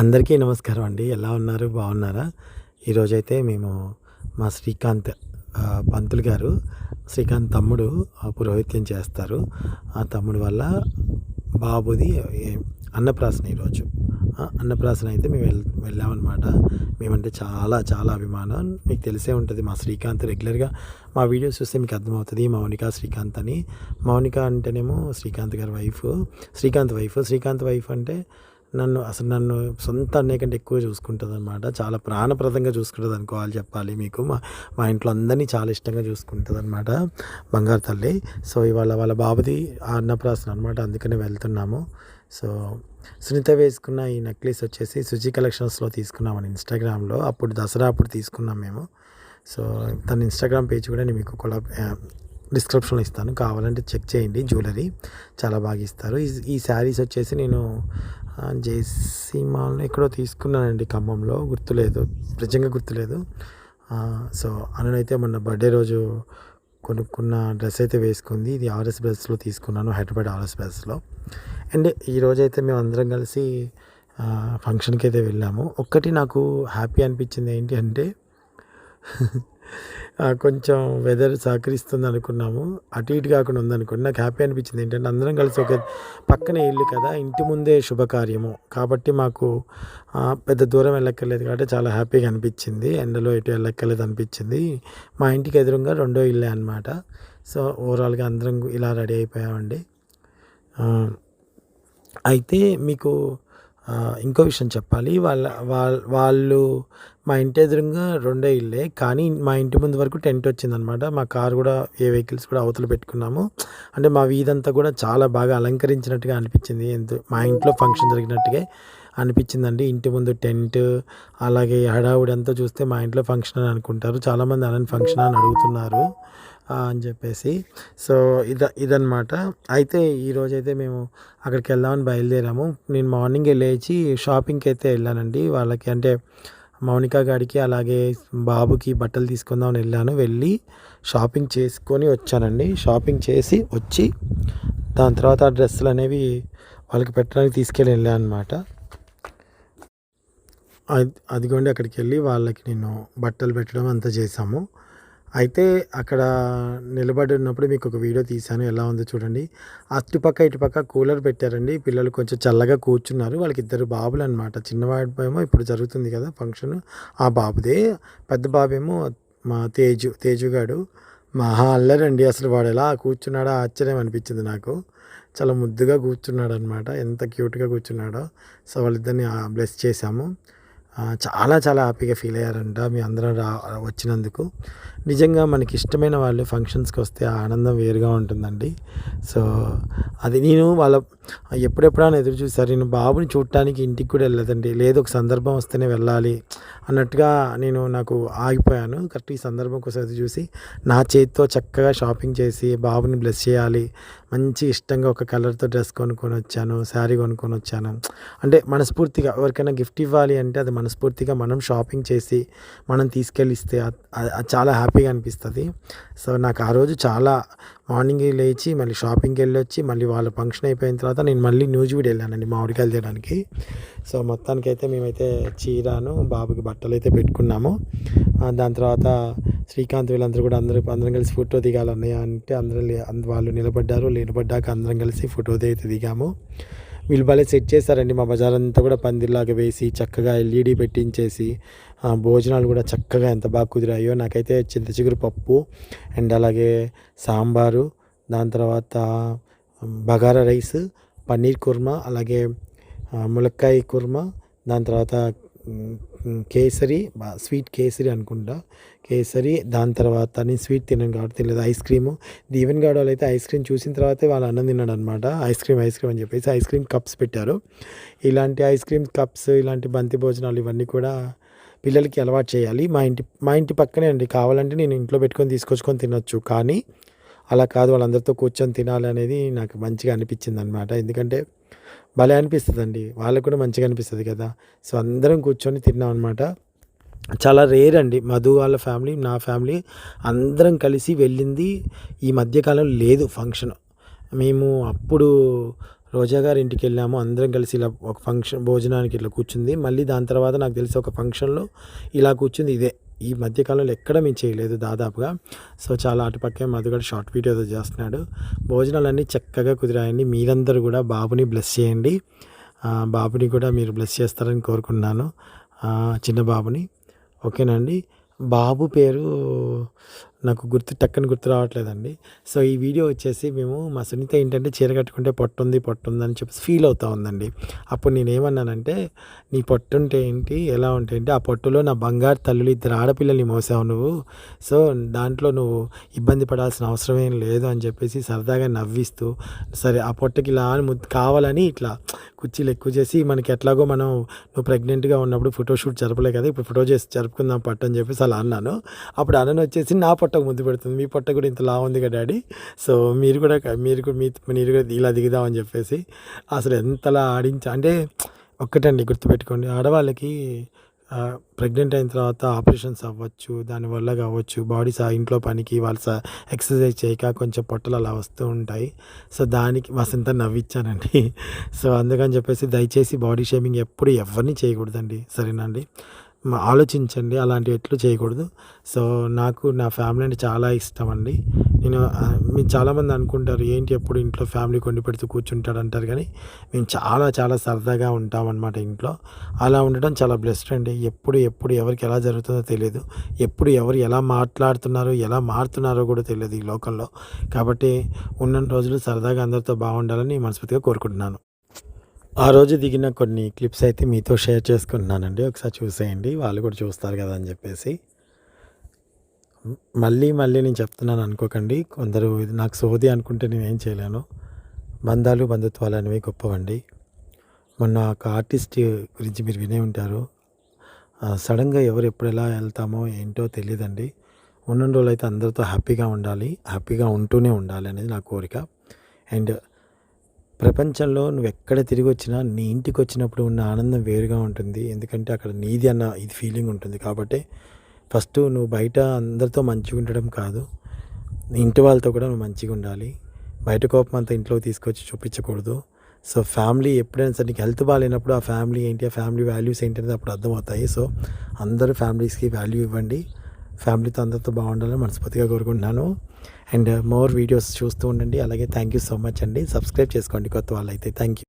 అందరికీ నమస్కారం అండి. ఎలా ఉన్నారు? బాగున్నారా? ఈరోజైతే మేము మా శ్రీకాంత్ పంతులు గారు శ్రీకాంత్ తమ్ముడు ఆ, పురోహిత్యం చేస్తారు. ఆ తమ్ముడు వల్ల బాబుది అన్నప్రాసన ఈరోజు. అన్నప్రాసన అయితే మేము వెళ్ వెళ్ళామన్నమాట. మేమంటే చాలా చాలా అభిమానం. మీకు తెలిసే ఉంటుంది మా శ్రీకాంత్ రెగ్యులర్గా మా వీడియోస్ చూస్తే మీకు అర్థమవుతుంది మౌనిక శ్రీకాంత్ అని. మౌనిక అంటేనేమో శ్రీకాంత్ గారి wife. Srikanth wife. Srikanth wife అంటే నన్ను అసలు నన్ను సొంత అన్నయ్య కంటే ఎక్కువ చూసుకుంటుంది అనమాట చాలా ప్రాణప్రదంగా చూసుకుంటుంది అనుకోవాలి చెప్పాలి మీకు. మా మా ఇంట్లో అందరినీ చాలా ఇష్టంగా చూసుకుంటుంది అనమాట బంగారు తల్లి. సో ఇవాళ వాళ్ళ బాబుది అన్నప్రాసన అనమాట అందుకనే వెళ్తున్నాము. సో సునీత వేసుకున్న ఈ నెక్లెస్ వచ్చేసి సుజీ కలెక్షన్స్లో తీసుకున్నామని ఇన్స్టాగ్రామ్లో. అప్పుడు దసరా అప్పుడు తీసుకున్నాం మేము. సో తన ఇన్స్టాగ్రామ్ పేజ్ కూడా నేను మీకు కొలా డిస్క్రిప్షన్లో ఇస్తాను. కావాలంటే చెక్ చేయండి. జ్యువెలరీ చాలా బాగా ఇస్తారు. ఈ ఈ శారీస్ వచ్చేసి నేను ఆ, ఎక్కడో తీసుకున్నానండి ఖమ్మంలో. గుర్తులేదు. నిజంగా గుర్తులేదు. సో అనునైతే మొన్న బర్త్డే రోజు కొనుక్కున్న డ్రెస్ అయితే వేసుకుంది. ఇది ఆర్ఎస్ బ్రెస్లో తీసుకున్నాను హైదరాబాద్ ఆర్ఎస్ బ్రెస్లో అండ్ ఈరోజు అయితే మేము అందరం కలిసి ఫంక్షన్కి అయితే వెళ్ళాము. ఒక్కటి నాకు హ్యాపీ అనిపించింది ఏంటి అంటే కొంచెం వెదర్ సహకరిస్తుంది అనుకున్నాము. అటు ఇటు కాకుండా ఉందనుకోండి. నాకు హ్యాపీ అనిపించింది ఏంటంటే అందరం కలిసి ఒక పక్కనే ఇల్లు కదా ఇంటి ముందే శుభకార్యము. కాబట్టి మాకు పెద్ద దూరం వెళ్ళక్కర్లేదు కాబట్టి చాలా హ్యాపీగా అనిపించింది. ఎండలో ఎటు వెళ్ళక్కర్లేదు అనిపించింది. మా ఇంటికి ఎదురుగా రెండో ఇల్లే అనమాట సో ఓవరాల్గా అందరం ఇలా రెడీ అయిపోయామండి. అయితే మీకు ఇంకో విషయం చెప్పాలి. వాళ్ళ వాళ్ళ వాళ్ళు మా ఇంటి ఎదురుగా రెండే ఇల్లే కానీ మా ఇంటి ముందు వరకు టెంట్ వచ్చిందనమాట. మా కార్ కూడా ఏ వెహికల్స్ కూడా అవతల పెట్టుకున్నాము. అంటే మా వీధంతా కూడా చాలా బాగా అలంకరించినట్టుగా అనిపించింది. ఎందు మా ఇంట్లో ఫంక్షన్ జరిగినట్టుగా. అనిపించిందండి. ఇంటి ముందు టెంట్ అలాగే హడావుడి అంతా చూస్తే మా ఇంట్లో ఫంక్షన్ అని అనుకుంటారు. చాలామంది అలాంటి ఫంక్షన్ అని అడుగుతున్నారు అని చెప్పేసి. సో ఇద ఇదనమాట అయితే ఈరోజు అయితే మేము అక్కడికి వెళ్దామని బయలుదేరాము. నేను మార్నింగే లేచి షాపింగ్కి అయితే వెళ్ళానండి. వాళ్ళకి అంటే మౌనిక గాడికి అలాగే బాబుకి బట్టలు తీసుకుందామని వెళ్ళాను. వెళ్ళి షాపింగ్ చేసుకొని వచ్చానండి. షాపింగ్ చేసి వచ్చి దాని తర్వాత ఆ డ్రెస్సులు అనేవి వాళ్ళకి పెట్టడానికి తీసుకెళ్ళి వెళ్ళాను అనమాట అదిగోండి అక్కడికి వెళ్ళి వాళ్ళకి నేను బట్టలు పెట్టడం అంతా చేశాము. అయితే అక్కడ నిలబడి ఉన్నప్పుడు మీకు ఒక వీడియో తీశాను. ఎలా ఉందో చూడండి. అటుపక్క ఇటుపక్క కూలర్ పెట్టారండి. పిల్లలు కొంచెం చల్లగా కూర్చున్నారు. వాళ్ళకి ఇద్దరు బాబులు అనమాట చిన్నవాడు ఇప్పుడు జరుగుతుంది కదా ఫంక్షన్. ఆ బాబుదే. పెద్ద బాబేమో మా తేజు తేజుగాడు మహా అల్లరండి అసలు వాడు ఎలా కూర్చున్నాడో ఆశ్చర్యం అనిపించింది నాకు. చాలా ముద్దుగా కూర్చున్నాడు అనమాట ఎంత క్యూట్గా కూర్చున్నాడో. సో వాళ్ళిద్దరిని బ్లెస్ చేశాము. చాలా చాలా హ్యాపీగా ఫీల్ అయ్యారంట మీ అందరం రా వచ్చినందుకు. నిజంగా మనకి ఇష్టమైన వాళ్ళు ఫంక్షన్స్కి వస్తే ఆ ఆనందం వేరుగా ఉంటుందండి. సో అది నేను వాళ్ళ ఎప్పుడెప్పుడైనా ఎదురు చూశారు నేను బాబుని చూడటానికి ఇంటికి కూడా వెళ్ళదండి. లేదు ఒక సందర్భం వస్తేనే వెళ్ళాలి అన్నట్టుగా నేను నాకు ఆగిపోయాను. కరెక్ట్ ఈ సందర్భం కోసం ఎదురు చూసి నా చేతితో చక్కగా షాపింగ్ చేసి బాబుని బ్లెస్ చేయాలి మంచి ఇష్టంగా ఒక కలర్తో డ్రెస్ కొనుక్కొని వచ్చాను శారీ కొనుక్కొని వచ్చాను. అంటే మనస్ఫూర్తిగా ఎవరికైనా గిఫ్ట్ ఇవ్వాలి అంటే అది మనస్ఫూర్తిగా మనం షాపింగ్ చేసి మనం తీసుకెళ్ళి ఇస్తే అది చాలా హ్యాపీగా అనిపిస్తుంది. సో నాకు ఆ రోజు చాలా మార్నింగ్ లేచి మళ్ళీ షాపింగ్కి వెళ్ళి వచ్చి మళ్ళీ వాళ్ళ ఫంక్షన్ అయిపోయిన తర్వాత నేను మళ్ళీ న్యూజివీడ్ వెళ్ళానండి మామిడికాయలు తీయడానికి సో మొత్తానికైతే మేమైతే చీరాను బాబుకి బట్టలు అయితే పెట్టుకున్నాము. దాని తర్వాత శ్రీకాంత్ వీళ్ళందరూ కూడా అందరూ అందరం కలిసి ఫోటో దిగాలన్నయ్య అంటే అందరూ వాళ్ళు నిలబడ్డారు నిలబడ్డాక అందరం కలిసి ఫోటో అయితే దిగాము. వీళ్ళు భలే సెట్ చేశారండి మా బజార్ అంతా కూడా పందిర్లాగా వేసి చక్కగా ఎల్ఈడి పెట్టించేసి భోజనాలు కూడా చక్కగా ఎంత బాగా కుదిరాయో నాకైతే చింత చిగురు పప్పు అండ్ అలాగే సాంబారు దాని తర్వాత బగారా రైస్ పన్నీర్ కుర్మా అలాగే ములక్కాయ కుర్మా దాని తర్వాత కేసరి స్వీట్ కేసరి అనుకుంటా. కేసరి దాని తర్వాత నేను స్వీట్ తినను కాబట్టి తినలేదు ఐస్ క్రీము. దీవెన్ గాడు వాళ్ళు అయితే ఐస్ క్రీమ్ చూసిన తర్వాతే వాళ్ళు అన్నం తిన్నాడు అనమాట ఐస్ క్రీమ్ ఐస్ క్రీమ్ అని చెప్పేసి ఐస్ క్రీమ్ కప్స్ పెట్టారు. ఇలాంటి ఐస్ క్రీమ్ కప్స్ ఇలాంటి బంతి భోజనాలు ఇవన్నీ కూడా పిల్లలకి అలవాటు చేయాలి. మా ఇంటి మా ఇంటి పక్కనే అండి. కావాలంటే నేను ఇంట్లో పెట్టుకొని తీసుకొచ్చుకొని తినొచ్చు. కానీ అలా కాదు వాళ్ళందరితో కూర్చొని తినాలి అనేది నాకు మంచిగా అనిపించింది అనమాట ఎందుకంటే భలే అనిపిస్తుంది అండి వాళ్ళకు కూడా మంచిగా అనిపిస్తుంది కదా. సో అందరం కూర్చొని తిన్నాం అనమాట చాలా రేర్ అండి. మధు వాళ్ళ ఫ్యామిలీ నా ఫ్యామిలీ అందరం కలిసి వెళ్ళింది ఈ మధ్యకాలం లేదు ఫంక్షన్. మేము అప్పుడు రోజా గారి ఇంటికి వెళ్ళాము. అందరం కలిసి ఇలా ఒక ఫంక్షన్ భోజనానికి ఇట్లా కూర్చుంది. మళ్ళీ దాని తర్వాత నాకు తెలిసి ఒక ఫంక్షన్లో ఇలా కూర్చుంది ఇదే. ఈ మధ్యకాలంలో ఎక్కడ మేము చేయలేదు దాదాపుగా. సో చాలా అటుపక్కే మధుగడ షార్ట్ వీడియోతో ఏదో చేస్తున్నాడు. భోజనాలన్నీ చక్కగా కుదిరాయండి. మీరందరూ కూడా బాబుని బ్లెస్ చేయండి. బాబుని కూడా మీరు బ్లెస్ చేస్తారని కోరుకున్నాను చిన్న బాబుని. ఓకేనండి. బాబు పేరు నాకు గుర్తు టక్కని గుర్తు రావట్లేదండి. సో ఈ వీడియో వచ్చేసి మేము మా సునీత ఏంటంటే చీర కట్టుకుంటే పొట్టుంది పొట్టుంది అని చెప్పి ఫీల్ అవుతా ఉందండి. అప్పుడు నేను ఏమన్నానంటే నీ పొట్టుంటే ఏంటి? ఎలా ఉంటే ఏంటి? ఆ పొట్టులో నా బంగారు తల్లులు ఇద్దరు ఆడపిల్లల్ని మోసావు నువ్వు. సో దాంట్లో నువ్వు ఇబ్బంది పడాల్సిన అవసరం ఏం లేదు అని చెప్పేసి సరదాగా నవ్విస్తూ సరే ఆ పొట్టకి ఇలా అని ముద్దు కావాలని ఇట్లా కుర్చీలు ఎక్కువ చేసి మనకి ఎట్లాగో మనం నువ్వు ప్రెగ్నెంట్గా ఉన్నప్పుడు ఫోటోషూట్ జరపలే కదా ఇప్పుడు ఫోటో చేసి జరుపుకుందాం పట్ట అని చెప్పేసి అలా అన్నాను. అప్పుడు అన్నను వచ్చేసి నా పొట్టకు ముద్దు పెడుతుంది మీ పొట్ట కూడా ఇంత లా ఉంది కదా డాడీ సో మీరు కూడా మీరు కూడా మీ మీరు కూడా ఇలా దిగుదామని చెప్పేసి అసలు ఎంతలా ఆడించ అంటే ఒక్కటండి గుర్తుపెట్టుకోండి ఆడవాళ్ళకి ప్రెగ్నెంట్ అయిన తర్వాత ఆపరేషన్స్ అవ్వచ్చు దానివల్ల కావచ్చు బాడీ సా ఇంట్లో పనికి వాళ్ళు సా ఎక్సర్సైజ్ చేయక కొంచెం పొట్టలు అలా వస్తూ ఉంటాయి. సో దానికి వసంత నవ్విచ్చానండి. సో అందుకని చెప్పేసి దయచేసి బాడీ షేమింగ్ ఎప్పుడు ఎవరిని చేయకూడదండి. సరేనండి ఆలోచించండి అలాంటివి ఎట్లు చేయకూడదు. సో నాకు నా ఫ్యామిలీ అంటే చాలా ఇష్టం అండి. నేను మీరు చాలామంది అనుకుంటారు ఏంటి ఎప్పుడు ఇంట్లో ఫ్యామిలీ కొండి పెడుతూ కూర్చుంటాడు? అంటారు కానీ మేము చాలా చాలా సరదాగా ఉంటామన్నమాట ఇంట్లో. అలా ఉండడం చాలా బ్లెస్డ్ అండి. ఎప్పుడు ఎప్పుడు ఎవరికి ఎలా జరుగుతుందో తెలియదు. ఎప్పుడు ఎవరు ఎలా మాట్లాడుతున్నారో ఎలా మారుతున్నారో కూడా తెలియదు ఈ లోకంలో. కాబట్టి ఉన్న రోజులు సరదాగా అందరితో బాగుండాలని మనస్ఫూర్తిగా కోరుకుంటున్నాను. ఆ రోజు దిగిన కొన్ని క్లిప్స్ అయితే మీతో షేర్ చేసుకుంటున్నానండి. ఒకసారి చూసేయండి. వాళ్ళు కూడా చూస్తారు కదా అని చెప్పేసి. మళ్ళీ మళ్ళీ నేను చెప్తున్నాను అనుకోకండి. కొందరు ఇది నాకు సోది అనుకుంటే నేనేం చేయలేను. బంధాలు బంధుత్వాలు అనేవి గొప్పవండి. మొన్న ఒక ఆర్టిస్ట్ గురించి మీరు వినే ఉంటారు. సడన్గా ఎవరు ఎప్పుడు ఎలా వెళ్తామో ఏంటో తెలియదండి. ఉన్న రోజులు అయితే అందరితో హ్యాపీగా ఉండాలి. హ్యాపీగా ఉంటూనే ఉండాలి అనేది నా కోరిక. అండ్ ప్రపంచంలో నువ్వు ఎక్కడ తిరిగి వచ్చినా నీ ఇంటికి వచ్చినప్పుడు ఉన్న ఆనందం వేరుగా ఉంటుంది. ఎందుకంటే అక్కడ నీది అన్న ఇది ఫీలింగ్ ఉంటుంది. కాబట్టి ఫస్ట్ నువ్వు బయట అందరితో మంచిగా ఉండడం కాదు. ఇంటి వాళ్ళతో కూడా నువ్వు మంచిగా ఉండాలి. బయట కోపం అంతా ఇంట్లోకి తీసుకొచ్చి చూపించకూడదు. సో ఫ్యామిలీ ఎప్పుడైనా సరే నీకు హెల్త్ బాగాలేనప్పుడు ఆ ఫ్యామిలీ ఏంటి ఆ ఫ్యామిలీ వాల్యూస్ ఏంటి అనేది అప్పుడు అర్థమవుతాయి. సో అందరూ ఫ్యామిలీస్కి వాల్యూ ఇవ్వండి. ఫ్యామిలీతో అందరితో బాగుండాలని మనస్ఫూర్తిగా కోరుకుంటున్నాను. అండ్ మోర్ వీడియోస్ చూస్తూ ఉండండి. అలాగే థ్యాంక్ యూ సో మచ్ అండి. సబ్స్క్రైబ్ చేసుకోండి కొత్త వాళ్ళైతే. Thank you